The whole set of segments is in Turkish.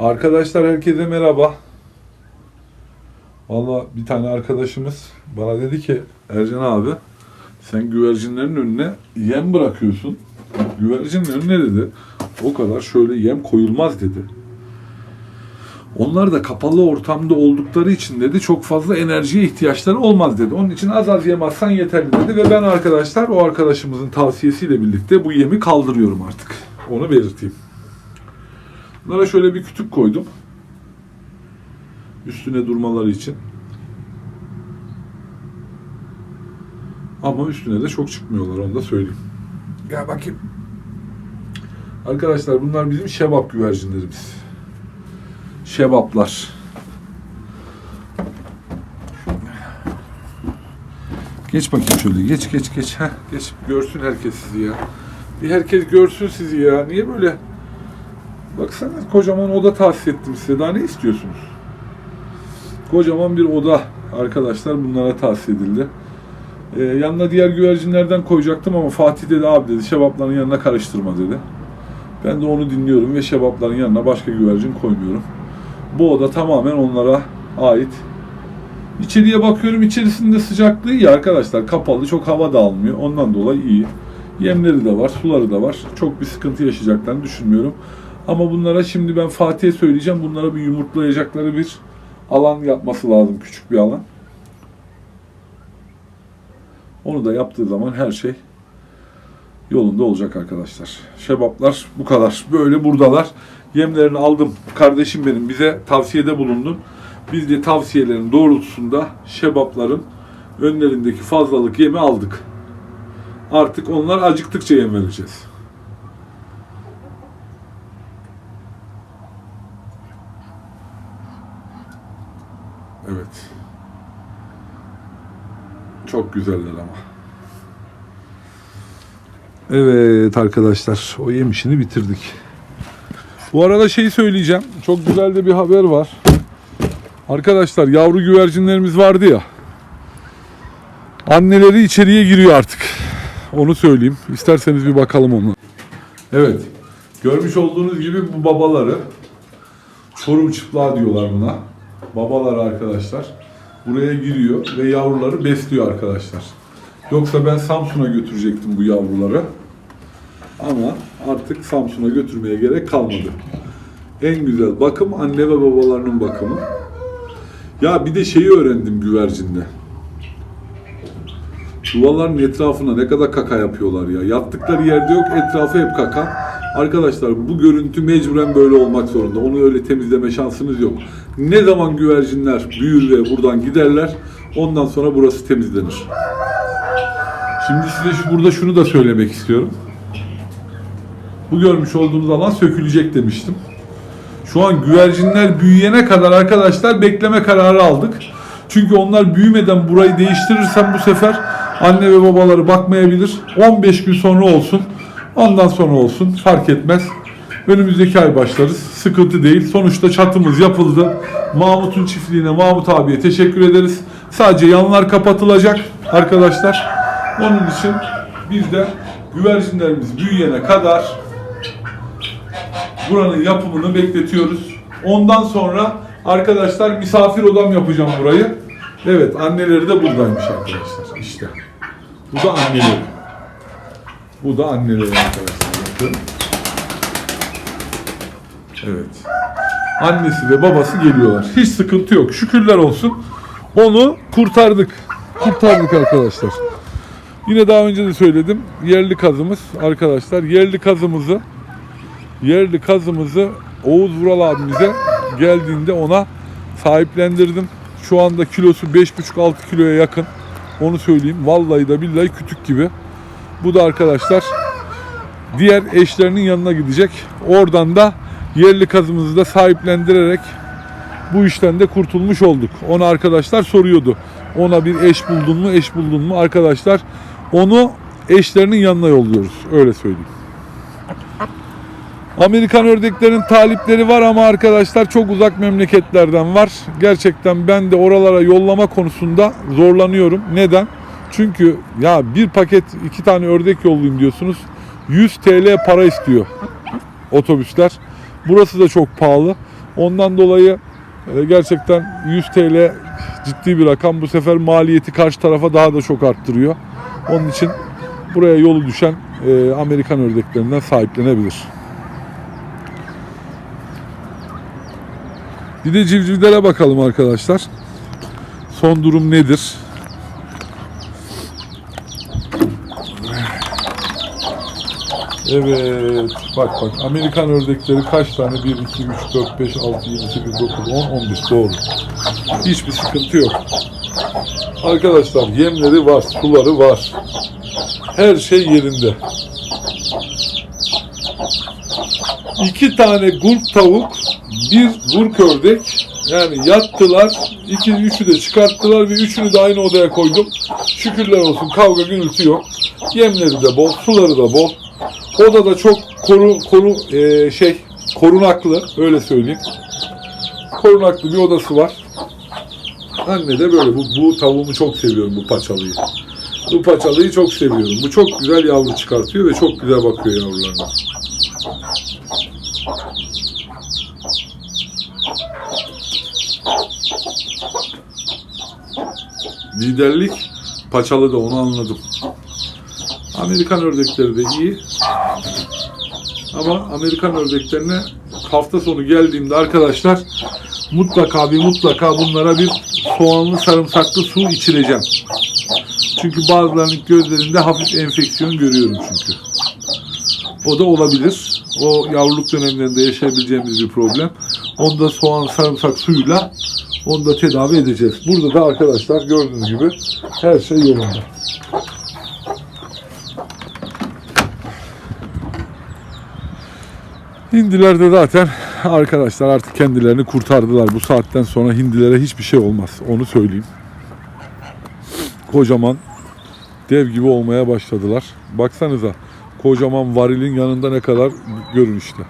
Arkadaşlar herkese merhaba. Valla bir tane arkadaşımız bana dedi ki Ercan abi sen güvercinlerin önüne yem bırakıyorsun. Güvercinin önüne dedi o kadar şöyle yem koyulmaz dedi. Onlar da kapalı ortamda oldukları için dedi çok fazla enerjiye ihtiyaçları olmaz dedi. Onun için az az yem atsan yeterli dedi ve ben arkadaşlar o arkadaşımızın tavsiyesiyle birlikte bu yemi kaldırıyorum artık. Onu belirteyim. Bunlara şöyle bir kütük koydum. Üstüne durmaları için. Ama üstüne de çok çıkmıyorlar onu da söyleyeyim. Gel bakayım. Arkadaşlar bunlar bizim şebap güvercinlerimiz. Şebaplar. Geç bakayım şöyle. Geç geç geç. Heh, geç. Görsün herkes sizi ya. Bir herkes görsün sizi ya. Niye böyle Baksana kocaman oda tahsis ettim size. Daha ne istiyorsunuz? Kocaman bir oda arkadaşlar bunlara tahsis edildi. Ee, yanına diğer güvercinlerden koyacaktım ama Fatih dedi abi dedi şebapların yanına karıştırma dedi. Ben de onu dinliyorum ve şebapların yanına başka güvercin koymuyorum. Bu oda tamamen onlara ait. İçeriye bakıyorum içerisinde sıcaklığı iyi arkadaşlar. Kapalı çok hava da almıyor. Ondan dolayı iyi. Yemleri de var, suları da var. Çok bir sıkıntı yaşayacaklarını düşünmüyorum. Ama bunlara şimdi ben Fatih'e söyleyeceğim. Bunlara bir yumurtlayacakları bir alan yapması lazım. Küçük bir alan. Onu da yaptığı zaman her şey yolunda olacak arkadaşlar. Şebaplar bu kadar. Böyle buradalar. Yemlerini aldım. Kardeşim benim bize tavsiyede bulundu. Biz de tavsiyelerin doğrultusunda şebapların önlerindeki fazlalık yemi aldık. Artık onlar acıktıkça yem vereceğiz. Evet. Çok güzeller ama. Evet arkadaşlar o yem işini bitirdik. Bu arada şeyi söyleyeceğim. Çok güzel de bir haber var. Arkadaşlar yavru güvercinlerimiz vardı ya. Anneleri içeriye giriyor artık. Onu söyleyeyim. İsterseniz bir bakalım ona. Evet. Görmüş olduğunuz gibi bu babaları Çorum çıplağı diyorlar buna. Babalar arkadaşlar buraya giriyor ve yavruları besliyor arkadaşlar. Yoksa ben Samsun'a götürecektim bu yavruları. Ama artık Samsun'a götürmeye gerek kalmadı. En güzel bakım anne ve babalarının bakımı. Ya bir de şeyi öğrendim güvercinde. Yuvaların etrafına ne kadar kaka yapıyorlar ya. Yattıkları yerde yok, etrafı hep kaka. Arkadaşlar bu görüntü mecburen böyle olmak zorunda. Onu öyle temizleme şansınız yok. Ne zaman güvercinler büyür ve buradan giderler, ondan sonra burası temizlenir. Şimdi size burada şunu da söylemek istiyorum. Bu görmüş olduğunuz alan sökülecek demiştim. Şu an güvercinler büyüyene kadar arkadaşlar bekleme kararı aldık. Çünkü onlar büyümeden burayı değiştirirsem bu sefer anne ve babaları bakmayabilir. 15 gün sonra olsun. Ondan sonra olsun fark etmez. Önümüzdeki ay başlarız. Sıkıntı değil. Sonuçta çatımız yapıldı. Mahmut'un çiftliğine, Mahmut abiye teşekkür ederiz. Sadece yanlar kapatılacak arkadaşlar. Onun için biz de güvercinlerimiz büyüyene kadar buranın yapımını bekletiyoruz. Ondan sonra arkadaşlar misafir odam yapacağım burayı. Evet anneleri de buradaymış arkadaşlar. İşte. Bu da anneleri. Bu da anneleri arkadaşlar. Bakın. Evet. Annesi ve babası geliyorlar. Hiç sıkıntı yok. Şükürler olsun. Onu kurtardık. Kurtardık arkadaşlar. Yine daha önce de söyledim. Yerli kazımız arkadaşlar. Yerli kazımızı yerli kazımızı Oğuz Vural abimize geldiğinde ona sahiplendirdim. Şu anda kilosu 5,5-6 kiloya yakın. Onu söyleyeyim. Vallahi da billahi kütük gibi. Bu da arkadaşlar diğer eşlerinin yanına gidecek. Oradan da yerli kazımızı da sahiplendirerek bu işten de kurtulmuş olduk. Ona arkadaşlar soruyordu. Ona bir eş buldun mu, eş buldun mu? Arkadaşlar onu eşlerinin yanına yolluyoruz. Öyle söyleyeyim. Amerikan ördeklerin talipleri var ama arkadaşlar çok uzak memleketlerden var. Gerçekten ben de oralara yollama konusunda zorlanıyorum. Neden? Çünkü ya bir paket iki tane ördek yollayayım diyorsunuz. 100 TL para istiyor otobüsler. Burası da çok pahalı. Ondan dolayı e, gerçekten 100 TL ciddi bir rakam. Bu sefer maliyeti karşı tarafa daha da çok arttırıyor. Onun için buraya yolu düşen e, Amerikan ördeklerinden sahiplenebilir. Bir de civcivlere bakalım arkadaşlar. Son durum nedir? Evet. Bak bak. Amerikan ördekleri kaç tane? 1, 2, 3, 4, 5, 6, 7, 8, 9, 10, 11. Doğru. Hiçbir sıkıntı yok. Arkadaşlar yemleri var, suları var. Her şey yerinde. İki tane gurk tavuk, bir gurk ördek. Yani yattılar, iki, üçü de çıkarttılar ve üçünü de aynı odaya koydum. Şükürler olsun kavga gürültü yok. Yemleri de bol, suları da bol. Oda da çok koru, koru eee, şey korunaklı öyle söyleyeyim. Korunaklı bir odası var. Anne de böyle bu, bu tavuğumu çok seviyorum bu paçalıyı. Bu paçalıyı çok seviyorum. Bu çok güzel yavru çıkartıyor ve çok güzel bakıyor yavrularına. Liderlik paçalı da onu anladım. Amerikan ördekleri de iyi. Ama Amerikan ördeklerine hafta sonu geldiğimde arkadaşlar mutlaka bir mutlaka bunlara bir soğanlı sarımsaklı su içireceğim. Çünkü bazılarının gözlerinde hafif enfeksiyon görüyorum çünkü. O da olabilir. O yavruluk dönemlerinde yaşayabileceğimiz bir problem. Onu da soğan sarımsak suyuyla onu da tedavi edeceğiz. Burada da arkadaşlar gördüğünüz gibi her şey yolunda. Hindiler de zaten arkadaşlar artık kendilerini kurtardılar. Bu saatten sonra hindilere hiçbir şey olmaz. Onu söyleyeyim. Kocaman dev gibi olmaya başladılar. Baksanıza kocaman varilin yanında ne kadar görünüşte.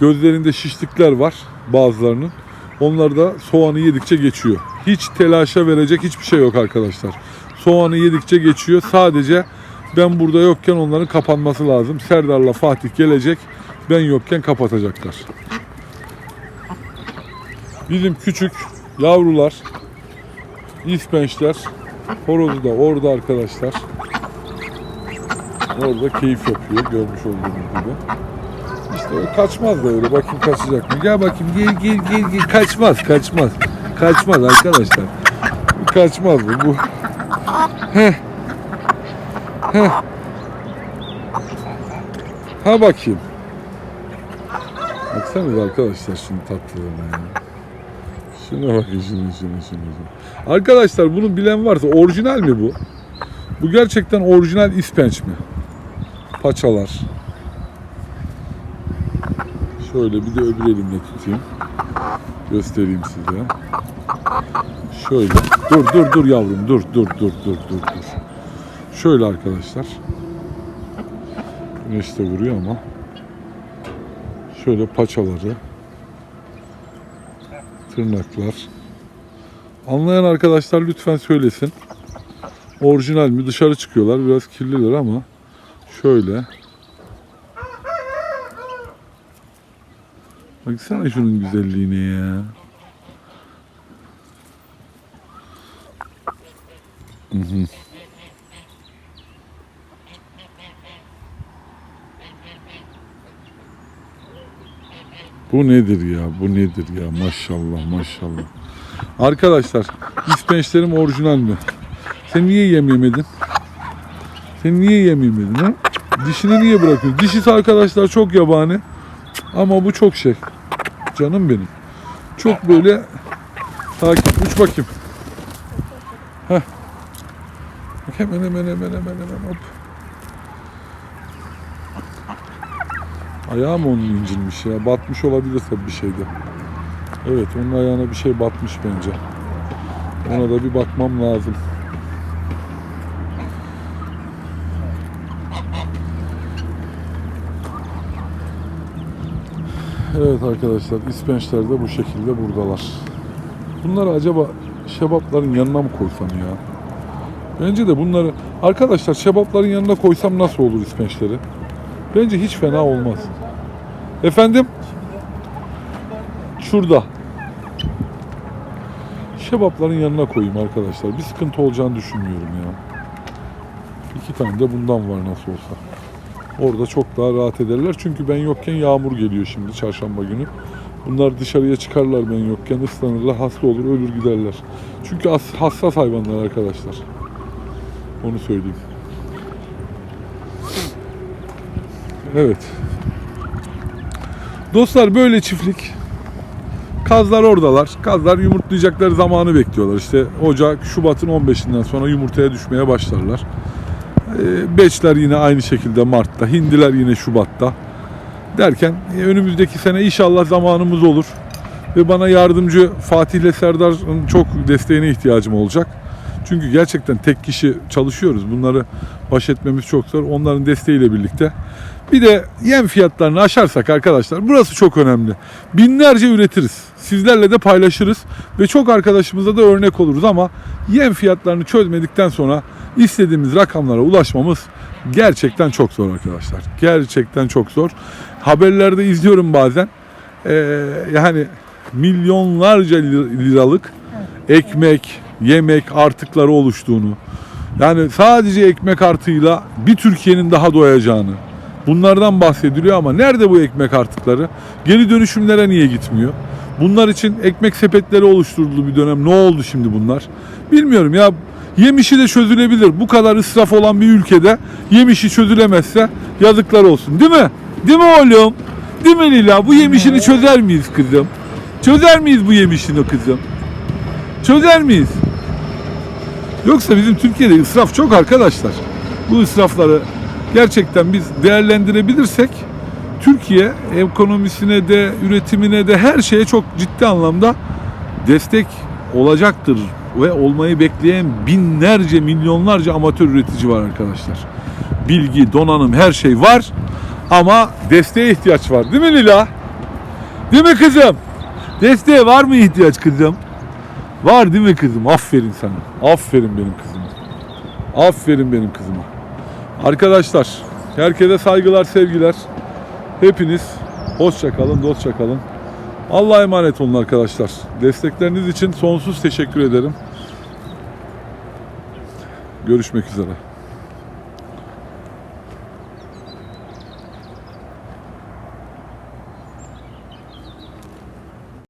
Gözlerinde şişlikler var bazılarının. Onlar da soğanı yedikçe geçiyor. Hiç telaşa verecek hiçbir şey yok arkadaşlar. Soğanı yedikçe geçiyor. Sadece ben burada yokken onların kapanması lazım. Serdar'la Fatih gelecek. Ben yokken kapatacaklar. Bizim küçük yavrular, ispençler, horozu da orada arkadaşlar. Orada keyif yapıyor görmüş olduğunuz gibi. İşte o kaçmaz da öyle. Bakayım kaçacak mı? Gel bakayım gel gel gel gel. Kaçmaz kaçmaz. Kaçmaz arkadaşlar. Kaçmaz bu. bu. Heh. Heh. Ha bakayım. Baksanıza arkadaşlar şimdi tatlılığına ya. Şuna bakın şuna şuna şuna. Arkadaşlar bunu bilen varsa orijinal mi bu? Bu gerçekten orijinal ispenç mi? Paçalar. Şöyle bir de öbür elimle tutayım. Göstereyim size. Şöyle. Dur dur dur yavrum dur dur dur dur dur dur. Şöyle arkadaşlar. Güneş de vuruyor ama. Şöyle paçaları. Tırnaklar. Anlayan arkadaşlar lütfen söylesin. Orijinal mi? Dışarı çıkıyorlar. Biraz kirliler ama şöyle. Baksana şunun güzelliğine ya. Hı Bu nedir ya? Bu nedir ya? Maşallah maşallah. Arkadaşlar ispençlerim orijinal mi? Sen niye yem yemedin? Sen niye yem yemedin ha? Dişini niye bırakıyorsun? Dişisi arkadaşlar çok yabani. Ama bu çok şey. Canım benim. Çok böyle takip. Uç bakayım. Heh. Bak hemen hemen hemen hemen hemen hop. Ayağı mı onun incinmiş ya? Batmış olabilir tabii bir şeyde. Evet onun ayağına bir şey batmış bence. Ona da bir bakmam lazım. Evet arkadaşlar ispençler de bu şekilde buradalar. Bunları acaba şebapların yanına mı koysam ya? Bence de bunları arkadaşlar şebapların yanına koysam nasıl olur ispençleri? Bence hiç fena olmaz. Efendim? Şurada. Şebapların yanına koyayım arkadaşlar. Bir sıkıntı olacağını düşünmüyorum ya. İki tane de bundan var nasıl olsa. Orada çok daha rahat ederler. Çünkü ben yokken yağmur geliyor şimdi çarşamba günü. Bunlar dışarıya çıkarlar ben yokken ıslanırlar, hasta olur, ölür giderler. Çünkü has- hassas hayvanlar arkadaşlar. Onu söyleyeyim. Evet. Dostlar böyle çiftlik. Kazlar oradalar. Kazlar yumurtlayacakları zamanı bekliyorlar. İşte Ocak, Şubat'ın 15'inden sonra yumurtaya düşmeye başlarlar. Ee, Beçler yine aynı şekilde Mart'ta. Hindiler yine Şubat'ta. Derken e, önümüzdeki sene inşallah zamanımız olur. Ve bana yardımcı Fatih ile Serdar'ın çok desteğine ihtiyacım olacak. Çünkü gerçekten tek kişi çalışıyoruz. Bunları baş etmemiz çok zor. Onların desteğiyle birlikte. Bir de yem fiyatlarını aşarsak arkadaşlar burası çok önemli. Binlerce üretiriz. Sizlerle de paylaşırız ve çok arkadaşımıza da örnek oluruz ama yem fiyatlarını çözmedikten sonra istediğimiz rakamlara ulaşmamız gerçekten çok zor arkadaşlar. Gerçekten çok zor. Haberlerde izliyorum bazen. Ee, yani milyonlarca lir- liralık ekmek, yemek artıkları oluştuğunu. Yani sadece ekmek artığıyla bir Türkiye'nin daha doyacağını. Bunlardan bahsediliyor ama nerede bu ekmek artıkları? Geri dönüşümlere niye gitmiyor? Bunlar için ekmek sepetleri oluşturuldu bir dönem. Ne oldu şimdi bunlar? Bilmiyorum ya. Yemişi de çözülebilir. Bu kadar israf olan bir ülkede yemişi çözülemezse yazıklar olsun. Değil mi? Değil mi oğlum? Değil mi Lila? Bu yemişini çözer miyiz kızım? Çözer miyiz bu yemişini kızım? Çözer miyiz? Yoksa bizim Türkiye'de israf çok arkadaşlar. Bu israfları gerçekten biz değerlendirebilirsek Türkiye ekonomisine de üretimine de her şeye çok ciddi anlamda destek olacaktır ve olmayı bekleyen binlerce milyonlarca amatör üretici var arkadaşlar. Bilgi, donanım her şey var ama desteğe ihtiyaç var. Değil mi Lila? Değil mi kızım? Desteğe var mı ihtiyaç kızım? Var değil mi kızım? Aferin sana. Aferin benim kızıma. Aferin benim kızıma. Arkadaşlar, herkese saygılar, sevgiler. Hepiniz hoşça kalın, dostça kalın. Allah'a emanet olun arkadaşlar. Destekleriniz için sonsuz teşekkür ederim. Görüşmek üzere.